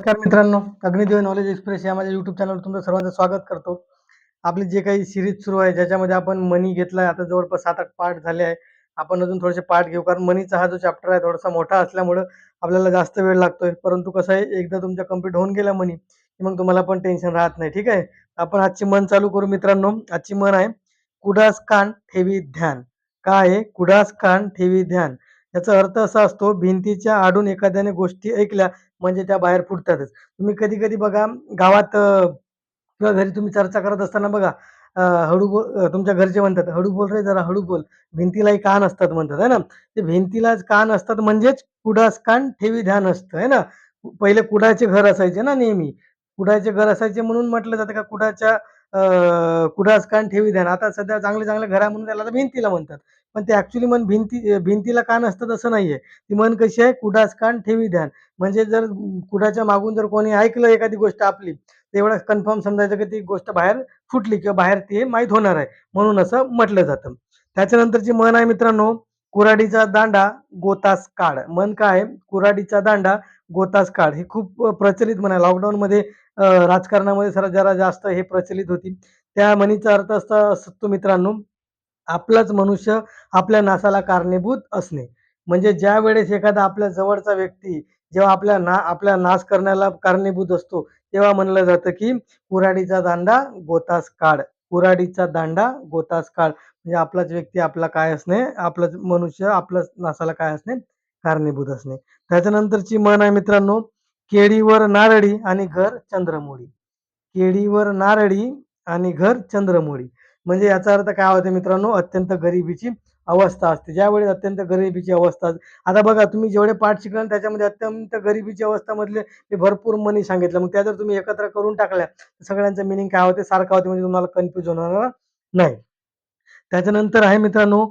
नमस्कार मित्रांनो Agnidev knowledge express या माझ्या युट्यूब चॅनलवर तुमचं सर्वांचं स्वागत करतो. आपली जे काही सिरीज सुरू आहे ज्याच्यामध्ये आपण मनी घेतलाय आता जवळपास सात आठ पार्ट झाले आहे. आपण अजून थोडेसे पार्ट घेऊ कारण मनीचा हा जो चॅप्टर आहे थोडासा मोठा असल्यामुळं आपल्याला जास्त वेळ लागतोय. परंतु कसं आहे एकदा तुमच्या कंप्लीट होऊन गेला मनी की मग तुम्हाला पण टेन्शन राहत नाही ठीक आहे? आपण आजची मन चालू करू मित्रांनो. आजची मन आहे कुडास कान ठेवी ध्यान. काय आहे? कुडास कान ठेवी ध्यान. याचा अर्थ असा असतो भिंतीच्या आडून एखाद्याने गोष्टी ऐकल्या म्हणजे त्या बाहेर फुटतातच. तुम्ही कधी कधी बघा गावात किंवा घरी तुम्ही चर्चा करत असताना बघा हळू बोल तुमच्या घरचे म्हणतात हळू बोल रे जरा हळू बोल. भिंतीलाही कान असतात म्हणतात है ना? ते भिंतीलाच कान असतात म्हणजेच कुडास कान ठेवी ध्यान असतं है ना? पहिले कुडाचे घर असायचे ना नेहमी. कुडाचे घर असायचे म्हणून म्हटलं जातं का कुडाच्या कुडास कान ठेवी ध्यान. आता सध्या चांगले चांगले घर आहे म्हणून त्याला भिंतीला म्हणतात. पण ते ऍक्च्युली मन भिंती भिंतीला कान असतं तसं नाहीये. ती मन कशी आहे? कुडास कान ठेवी ध्यान म्हणजे जर कुडाच्या मागून जर कोणी ऐकलं एखादी गोष्ट आपली तर एवढं कन्फर्म समजायचं की ती गोष्ट बाहेर फुटली किंवा बाहेर ती माहीत होणार आहे. म्हणून असं म्हटलं जातं. त्याच्यानंतर जे मन आहे मित्रांनो कुऱ्हाडीचा दांडा गोतास काढ मन काय आहे? कुऱ्हाडीचा दांडा गोतास काढ हे खूप प्रचलित म्हणा लॉकडाऊनमध्ये राजकारणामध्ये जरा जरा जास्त हे प्रचलित होती. त्या म्हणीचा अर्थ असता असतो मित्रांनो आपलाच मनुष्य आपल्या नासाला कारणीभूत असणे. म्हणजे ज्या वेळेस एखादा आपल्या जवळचा व्यक्ती जेव्हा आपल्या ना आपल्या नाश करण्याला कारणीभूत असतो तेव्हा म्हणलं जातं की कुऱ्हाडीचा दांडा गोतास काढ कुऱ्हाडीचा दांडा गोतास काढ म्हणजे आपलाच व्यक्ती आपला काय असणे आपलाच मनुष्य आपल्याच नासाला काय असणे कारणीभूत असणे. त्याच्यानंतरची म्हण आहे मित्रांनो केळीवर नारळी आणि घर चंद्रमोळी. केळीवर नारळी आणि घर चंद्रमोळी. म्हणजे याचा अर्थ काय होते मित्रांनो अत्यंत गरिबीची अवस्था असते. ज्यावेळेस अत्यंत गरिबीची अवस्था आता बघा तुम्ही जेवढे पाठ शिकणार त्याच्यामध्ये अत्यंत गरिबीची अवस्थामधले मी भरपूर मनी सांगितलं मग त्या जर तुम्ही एकत्र करून टाकल्या तर सगळ्यांचं मिनिंग काय होते? सारखं होते म्हणजे तुम्हाला कन्फ्युज होणार नाही. त्याच्यानंतर आहे मित्रांनो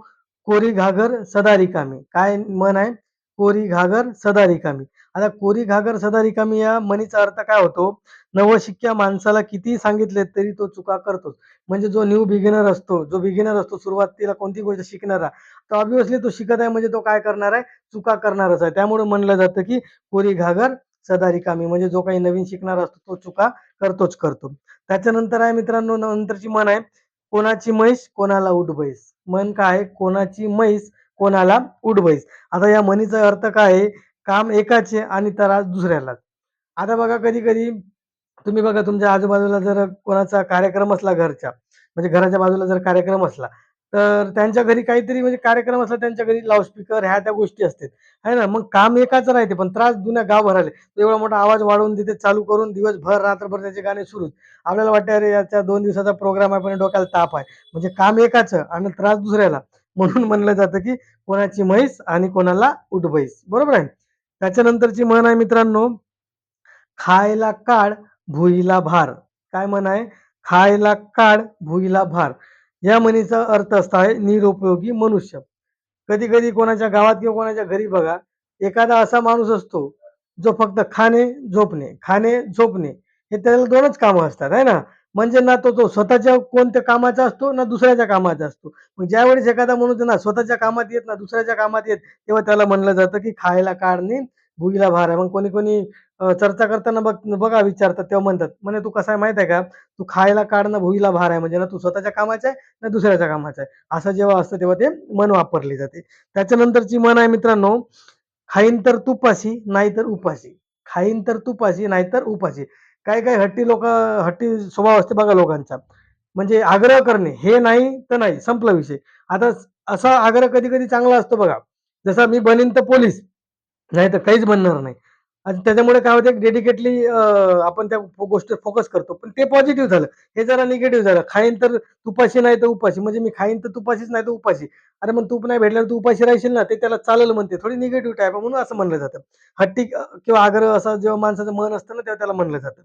कोरी घागर सदा रिकामी काय मन आहे? कोरी घागर सदा रिकामी आता कोरी घागर सदा रिकामी या म्हणीचा अर्थ काय होतो? नवशिक्या माणसाला किती सांगितले तरी तो चुका करतोच. म्हणजे जो न्यू बिगिनर असतो जो बिगिनर असतो सुरुवातीला कोणती गोष्ट शिकणारा तर ऑब्विसली तो शिकत आहे म्हणजे तो काय करणार आहे? चुका करणारच आहे. त्यामुळे म्हणलं जातं की कोरी घागर सदा रिकामी म्हणजे जो काही नवीन शिकणार असतो तो चुका करतोच करतो. त्याच्यानंतर आहे मित्रांनो नंतरची म्हण आहे कोणाची म्हैस कोणाला उठ बैस मन काय आहे? कोणाची म्हैस कोणाला उठबैस आता या म्हणीचा अर्थ काय आहे? काम एकाचे आणि त्रास दुसऱ्यालाच. आता बघा कधी कधी तुम्ही बघा तुमच्या आजूबाजूला जर कोणाचा कार्यक्रम असला घरच्या म्हणजे घराच्या बाजूला जर कार्यक्रम असला तर त्यांच्या घरी काहीतरी म्हणजे कार्यक्रम असला त्यांच्या घरी लाऊडस्पीकर ह्या त्या गोष्टी असतात. आहे ना? मग काम एकाच राहते पण त्रास जुन्या गावभर तो एवढा मोठा आवाज वाढवून तिथे चालू करून दिवसभर रात्रभर त्याचे गाणे सुरूच. आपल्याला वाटतं अरे याच्या दोन दिवसाचा प्रोग्राम आहे पण डोक्याला ताप आहे. म्हणजे काम एकाच आणि त्रास दुसऱ्याला. म्हणून म्हणलं जातं की कोणाची म्हैस आणि कोणाला उठबैस बरोबर आहे? त्याच्यानंतरची म्हण आहे मित्रांनो खायला काळ भुईला भार. काय म्हण आहे? खायला काळ भुईला भार. या म्हणीचा अर्थ असा आहे निरुपयोगी मनुष्य. कधी कधी कोणाच्या गावात किंवा कोणाच्या घरी बघा एखादा असा माणूस असतो जो फक्त खाणे झोपणे खाणे झोपणे हे त्याला दोनच कामं असतात आहे ना? म्हणजे ना तो तो स्वतःच्या कोणत्या कामाचा असतो ना दुसऱ्याच्या कामाचा असतो. मग ज्यावेळेस एखादा माणूस ना स्वतःच्या कामात येत ना दुसऱ्याच्या कामात येत तेव्हा त्याला म्हणलं जातं की खायला काढणे भुईला भार आहे. मग कोणी कोणी चर्चा करताना बघ बघा विचारतात तेव्हा म्हणतात. म्हणे तू कसा आहे माहीत आहे का? तू खायला काढणं भुईला भार आहे. म्हणजे ना तू स्वतःच्या कामाचा आहे ना दुसऱ्याच्या कामाचा आहे. असं जेव्हा असतं तेव्हा ते मन वापरली जाते. त्याच्यानंतरची मन आहे मित्रांनो खाईन तर तुपाशी नाहीतर उपाशी. खाईन तर तुपाशी नाहीतर उपाशी. काही काही हट्टी लोक हट्टी स्वभाव असते बघा लोकांचा. म्हणजे आग्रह करणे हे नाही तर नाही संपला विषय. आता असा आग्रह कधी कधी चांगला असतो बघा. जसा मी बनीन तर पोलीस नाही तर काहीच बनणार नाही. आणि त्याच्यामुळे काय होतं डेडिकेटली आपण त्या गोष्टीवर फोकस करतो. पण ते पॉझिटिव्ह झालं. हे जरा निगेटिव्ह झालं. खाईन तर तुपाशी नाही तर उपाशी. म्हणजे मी खाईन तर तुपाशीच नाही तर उपाशी. अरे मग तूप नाही भेटल्यावर तू उपाशी राहशील ना? ते त्याला चालेल म्हणते. थोडी निगेटिव्ह टाईप म्हणून असं म्हणलं जातं. हट्टी किंवा आग्रह असं जेव्हा माणसाचं मन असतं ना तेव्हा त्याला म्हणलं जातं.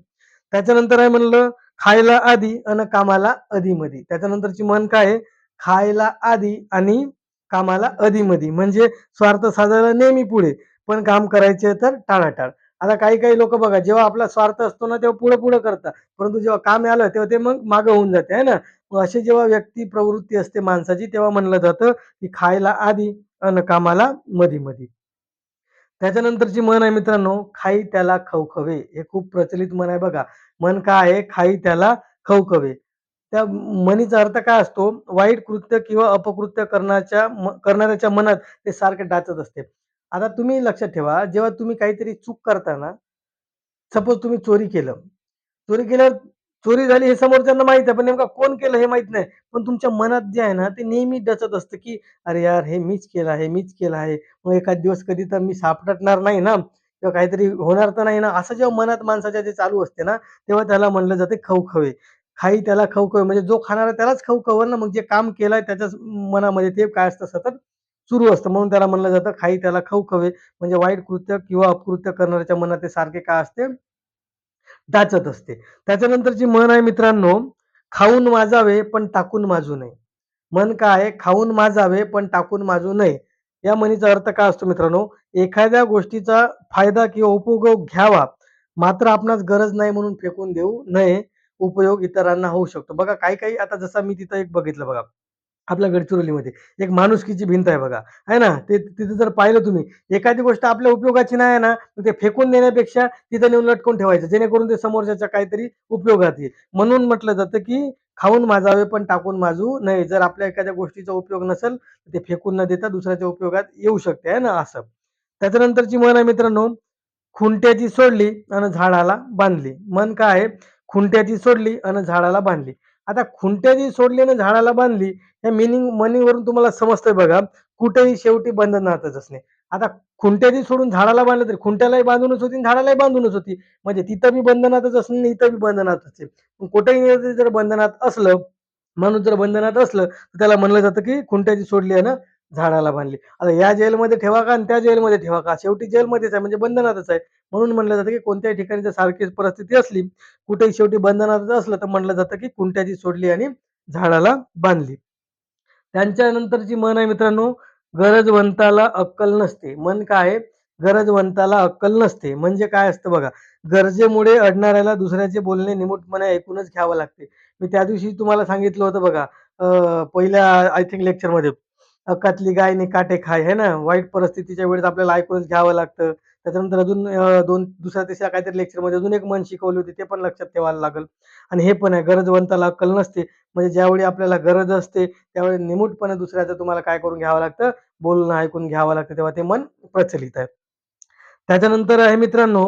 त्याच्यानंतर आहे म्हणलं खायला आधी आणि कामाला अधीमधी. त्याच्यानंतरची मन काय आहे? खायला आधी आणि कामाला अधीमधी. म्हणजे स्वार्थ साधायला नेहमी पुढे. पण काम करायचे तर टाळाटाळ. आता काही काही लोक बघा जेव्हा आपला स्वार्थ असतो ना तेव्हा पुढे पुढे करतात. परंतु जेव्हा काम आलं तेव्हा ते मग मागं होऊन जाते है ना? मग अशी जेव्हा व्यक्ती प्रवृत्ती असते माणसाची तेव्हा म्हणलं जातं की खायला आधी आणि कामाला मधी मधी. त्याच्यानंतरची मन आहे मित्रांनो खाई त्याला खवखवे. हे खूप प्रचलित म्हण आहे बघा. मन काय आहे? खाई त्याला खवखवे. त्या मनीचा अर्थ काय असतो? वाईट कृत्य किंवा अपकृत्य करण्याच्या करणाऱ्याच्या मनात ते सारखे डाचत असते. आता तुम्ही लक्षात ठेवा जेव्हा तुम्ही काहीतरी चूक करताना सपोज तुम्ही चोरी केलं. चोरी केल्यावर चोरी झाली हे समोरच्यांना माहीत आहे पण नेमका कोण केलं हे माहीत नाही. पण तुमच्या मनात जे आहे ना ते नेहमी डचत असतं की अरे यार हे मीच केलं आहे मीच केलं आहे. मग एखाद दिवस कधी तर मी सापडणार नाही ना किंवा काहीतरी होणार तर नाही ना. असं जेव्हा मनात माणसाच्या जे चालू असते ना तेव्हा त्याला म्हणलं जाते खवखवे. खाई त्याला खवखवे म्हणजे जो खाणारा त्यालाच खवखवर ना मग जे काम केलंय त्याच्याच मनामध्ये ते काय असतं सतत सुरू असतं. म्हणून त्याला म्हणलं जातं खाई त्याला खाऊ खवे. म्हणजे वाईट कृत्य किंवा अपकृत्य करणाऱ्याच्या मनात ते सारखे काय असते? डाचत असते. त्याच्यानंतरची मन आहे मित्रांनो खाऊन माजावे पण टाकून माजू नये. मन काय आहे? खाऊन माजावे पण टाकून माजू नये. या म्हणीचा अर्थ काय असतो मित्रांनो? एखाद्या गोष्टीचा फायदा किंवा उपयोग घ्यावा. मात्र आपणास गरज नाही म्हणून फेकून देऊ नये. उपयोग इतरांना होऊ शकतो. बघा काही काही आता जसा मी तिथं एक बघितलं बघा. आपल्या गडचिरोलीमध्ये. एक माणुसकीची भिंत आहे बघा. आहे ना? ते तिथे जर पाहिलं तुम्ही एखादी गोष्ट आपल्या उपयोगाची नाही आहे ना तर ते फेकून देण्यापेक्षा तिथं नेऊन लटकून ठेवायचं जेणेकरून ते समोरच्याच्या काहीतरी उपयोगात येईल. म्हणून म्हटलं जातं की खाऊन माजावे पण टाकून माजू नये. जर आपल्या एखाद्या गोष्टीचा उपयोग नसेल तर ते फेकून न देता दुसऱ्याच्या उपयोगात येऊ शकते. आहे ना? असं. त्याच्यानंतरची मन आहे मित्रांनो खुंट्याची सोडली आणि झाडाला बांधली. मन काय आहे? खुंट्याची सोडली आणि झाडाला बांधली. आता खुंट्याची सोडली आणि झाडाला बांधली या मिनिंग मनीवरून तुम्हाला समजतंय बघा कुठेही शेवटी बंधनातच असणे. आता खुंट्याची सोडून झाडाला बांधलं तरी खुंट्यालाही बांधूनच होती झाडालाही बांधूनच होती. म्हणजे तिथं बी बंधनातच असणं इथं बी बंधनात असते. कुठेही जर बंधनात असलं माणूस जर बंधनात असलं तर त्याला म्हणलं जातं की खुंट्याची सोडली आहे ना झाडाला बांधली. आता या जेलमध्ये ठेवा का आणि त्या जेलमध्ये ठेवा का? शेवटी जेलमध्येच आहे म्हणजे बंधनातच आहे. म्हणून म्हणलं जातं की कोणत्याही ठिकाणी जर सारखीच परिस्थिती असली कुठेही शेवटी बंधनातच असलं तर म्हणलं जातं की कुंट्याची सोडली आणि झाडाला बांधली. त्यांच्यानंतरची मन आहे मित्रांनो गरजवंताला अक्कल नसते. मन काय आहे? गरजवंताला अक्कल नसते. म्हणजे काय असतं बघा गरजेमुळे अडणाऱ्याला दुसऱ्याचे बोलणे निमूटपणे ऐकूनच घ्यावं लागते. मी त्या दिवशी तुम्हाला सांगितलं होतं बघा पहिल्या आय थिंक लेक्चरमध्ये अकातली गायने काटे खाय है ना? वाईट परिस्थितीच्या वेळेस आपल्याला ऐकूनच घ्यावं लागतं. त्याच्यानंतर अजून दोन दुसऱ्या तिसऱ्या काहीतरी लेक्चरमध्ये अजून एक मन शिकवली होती ते पण लक्षात ठेवायला लागेल. आणि हे पण आहे गरजवंताला अक्कल नसते. म्हणजे ज्यावेळी आपल्याला गरज असते त्यावेळी निमूटपणे दुसऱ्याचं तुम्हाला काय करून घ्यावं लागतं? बोलणं ऐकून घ्यावं लागतं तेव्हा ते मन प्रचलित आहे. त्याच्यानंतर आहे मित्रांनो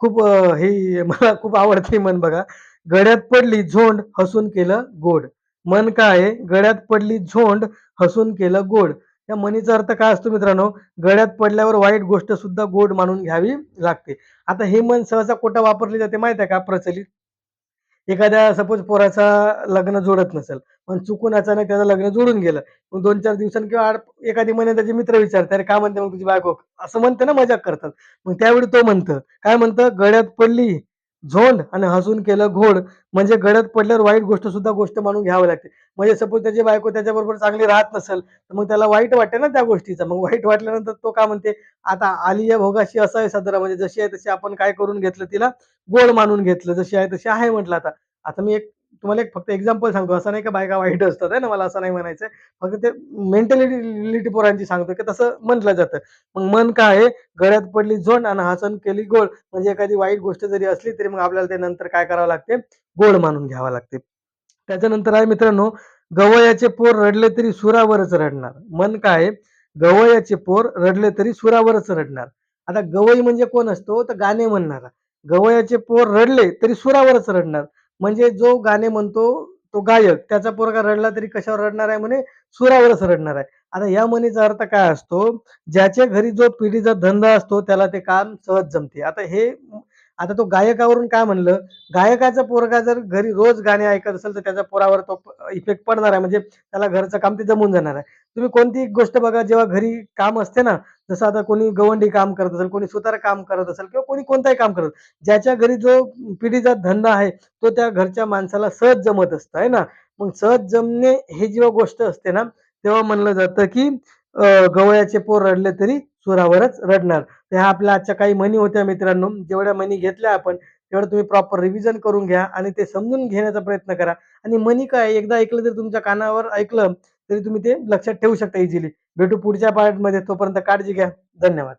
खूप हे मला खूप आवडते मन बघा. गड्यात पडली झोंड हसून केलं गोड. मन काय आहे? पडली झोंड हसून केलं गोड. या मनीचा अर्थ काय असतो मित्रांनो? गळ्यात पडल्यावर वाईट गोष्ट सुद्धा गोड मानून घ्यावी लागते. आता हे मन सहसा कुठं वापरले जाते माहीत आहे का? प्रचलित. एखाद्या सपोज पोराचा लग्न जोडत नसेल पण चुकून अचानक त्याचं लग्न जोडून गेलं मग दोन चार दिवसांनी किंवा आठ एखादी महिने त्याचे मित्र विचारतात अरे काय म्हणते मग तुझी बायको? असं म्हणते ना मजाक करतात. मग त्यावेळी तो म्हणतं काय म्हणतं? गळ्यात पडली झोल आणि हसून केलं घोड म्हणजे गडद पडल्यावर वाईट गोष्ट सुद्धा गोष्ट मानून घ्यावं लागते. म्हणजे सपोज त्याची बायको त्याच्याबरोबर चांगली राहत नसेल तर मग त्याला वाईट वाटते ना त्या गोष्टीचं. मग वाईट वाटल्यानंतर तो काय म्हणते आता आली या भोगाशी आहे सदरा. म्हणजे जशी आहे तशी आपण काय करून घेतलं तिला? गोड मानून घेतलं. जशी आहे तशी आहे म्हटलं आता. आता मी एक तुम्हाला एक फक्त एक्झाम्पल सांगतो. असं नाही का बायका वाईट असतात आहे ना? मला असं नाही म्हणायचं फक्त ते मेंटॅलिटी पोरांची सांगतो की तसं म्हटलं जातं. मग मन काय आहे? गळ्यात पडली झोंड आणि हसन केली गोड. म्हणजे एखादी वाईट गोष्ट जरी असली तरी मग आपल्याला ते नंतर काय करावं लागते? गोड मानून घ्यावं लागते. त्याच्यानंतर आहे मित्रांनो गवयाचे पोर रडले तरी सुरावरच रडणार. मन काय गवयाचे पोर रडले तरी सुरावरच रडणार. आता गवई म्हणजे कोण असतो? तर गाणे म्हणणारा. गवयाचे पोर रडले तरी सुरावरच रडणार. म्हणजे जो गाणे म्हणतो तो गायक त्याचा पोरगा रडला तरी कशावर रडणार आहे म्हणे? सुरावरच रडणार आहे. आता या म्हणीचा अर्थ काय असतो? ज्याच्या घरी जो पिढीचा धंदा असतो त्याला ते काम सहज जमते. आता हे आता तो गायकावरून काय म्हणलं? गायकाचा पोरगा जर घरी रोज गाणे ऐकत असेल तर त्याच्या पोरावर तो इफेक्ट पडणार आहे. म्हणजे त्याला घरचं काम ते जमून जाणार आहे. तुम्ही कोणती गोष्ट बघा जेव्हा घरी काम असते ना जसं आता कोणी गवंडी काम करत असेल कोणी सुतार काम करत असेल किंवा कोणी कोणताही काम करत ज्याच्या घरी जो पिढीचा धंदा आहे तो त्या घरच्या माणसाला सहज जमत असतं आहे ना? मग सहज जमणे हे जेव्हा गोष्ट असते ना तेव्हा म्हणलं जातं की गवयाचे पोर रडले तरी सुरावरच रडणार. तर ह्या आपल्या आजच्या काही म्हणी होत्या मित्रांनो. जेवढ्या म्हणी घेतल्या आपण तेवढं तुम्ही प्रॉपर रिव्हिजन करून घ्या आणि ते समजून घेण्याचा प्रयत्न करा. आणि म्हणी काय एकदा ऐकलं तरी तुमच्या कानावर ऐकलं तरी तुम्ही ते लक्षात ठेवू शकता इझिली भेटू पुढच्या पार्टमध्ये तोपर्यंत काळजी घ्या. धन्यवाद.